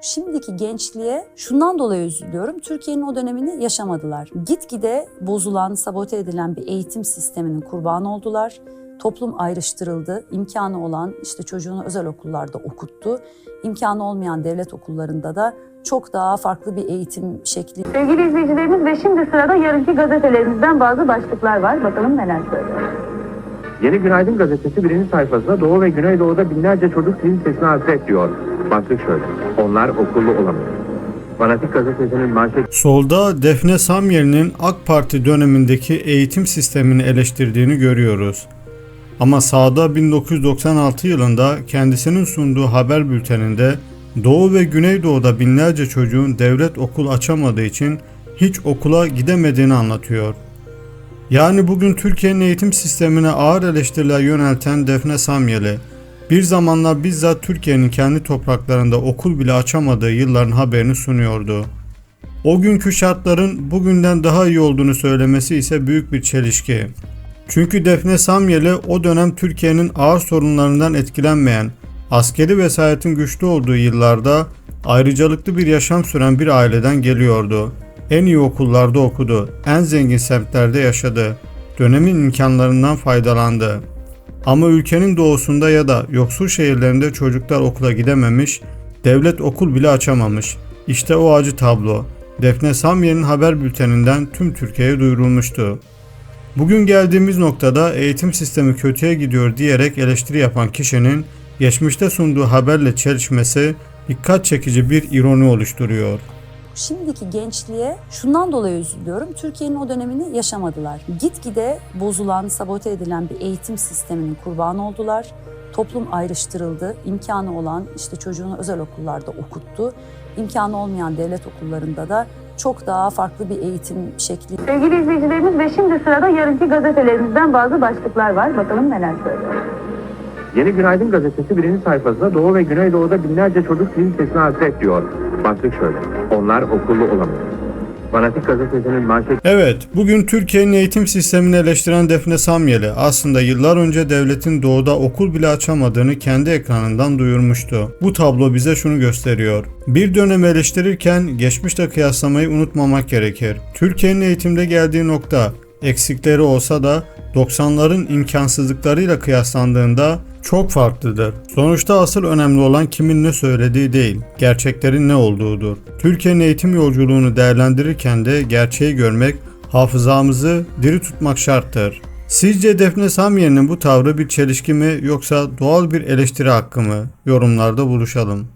Şimdiki gençliğe şundan dolayı üzülüyorum. Türkiye'nin o dönemini yaşamadılar. Gitgide bozulan, sabote edilen bir eğitim sisteminin kurbanı oldular. Toplum ayrıştırıldı. İmkanı olan işte çocuğunu özel okullarda okuttu. İmkanı olmayan devlet okullarında da çok daha farklı bir eğitim şekli Sevgili izleyicilerimiz ve şimdi sırada yarınki gazetelerimizden bazı başlıklar var. Bakalım neler söylüyor. Yeni Günaydın gazetesi birinci sayfasında Doğu ve Güneydoğu'da binlerce çocuk film sesine hasret diyor. Başlık şöyle. Onlar okullu olamıyor. Fanatik gazetesinin manşet Solda Defne Samyeli'nin AK Parti dönemindeki eğitim sistemini eleştirdiğini görüyoruz. Ama sağda 1996 yılında kendisinin sunduğu haber bülteninde Doğu ve Güneydoğu'da binlerce çocuğun devlet okul açamadığı için hiç okula gidemediğini anlatıyor. Yani bugün Türkiye'nin eğitim sistemine ağır eleştiriler yönelten Defne Samyeli, bir zamanlar bizzat Türkiye'nin kendi topraklarında okul bile açamadığı yılların haberini sunuyordu. O günkü şartların bugünden daha iyi olduğunu söylemesi ise büyük bir çelişki. Çünkü Defne Samyeli o dönem Türkiye'nin ağır sorunlarından etkilenmeyen, askeri vesayetin güçlü olduğu yıllarda ayrıcalıklı bir yaşam süren bir aileden geliyordu. En iyi okullarda okudu, en zengin semtlerde yaşadı, dönemin imkanlarından faydalandı. Ama ülkenin doğusunda ya da yoksul şehirlerinde çocuklar okula gidememiş, devlet okul bile açamamış. İşte o acı tablo. Defne Samyeli'nin haber bülteninden tüm Türkiye'ye duyurulmuştu. Bugün geldiğimiz noktada eğitim sistemi kötüye gidiyor diyerek eleştiri yapan kişinin geçmişte sunduğu haberle çelişmesi dikkat çekici bir ironi oluşturuyor. Şimdiki gençliğe şundan dolayı üzülüyorum. Türkiye'nin o dönemini yaşamadılar. Gitgide bozulan, sabote edilen bir eğitim sisteminin kurbanı oldular. Toplum ayrıştırıldı. İmkanı olan işte çocuğunu özel okullarda okuttu. İmkanı olmayan devlet okullarında da çok daha farklı bir eğitim şekli Sevgili izleyicilerimiz ve şimdi sırada yarınki gazetelerimizden bazı başlıklar var. Bakalım neler söylüyor. Yeni Günaydın gazetesi birinci sayfasında Doğu ve Güneydoğu'da binlerce çocuk film sesine hasret diyor. Başlık şöyle. Onlar okullu olamıyor. Fanatik gazetesinin manşet Evet, bugün Türkiye'nin eğitim sistemini eleştiren Defne Samyeli aslında yıllar önce devletin doğuda okul bile açamadığını kendi ekranından duyurmuştu. Bu tablo bize şunu gösteriyor. Bir dönem eleştirirken geçmişle kıyaslamayı unutmamak gerekir. Türkiye'nin eğitimde geldiği nokta eksikleri olsa da 90'ların imkansızlıklarıyla kıyaslandığında çok farklıdır. Sonuçta asıl önemli olan kimin ne söylediği değil, gerçeklerin ne olduğudur. Türkiye'nin eğitim yolculuğunu değerlendirirken de gerçeği görmek, hafızamızı diri tutmak şarttır. Sizce Defne Samyeli'nin bu tavrı bir çelişki mi yoksa doğal bir eleştiri hakkı mı? Yorumlarda buluşalım.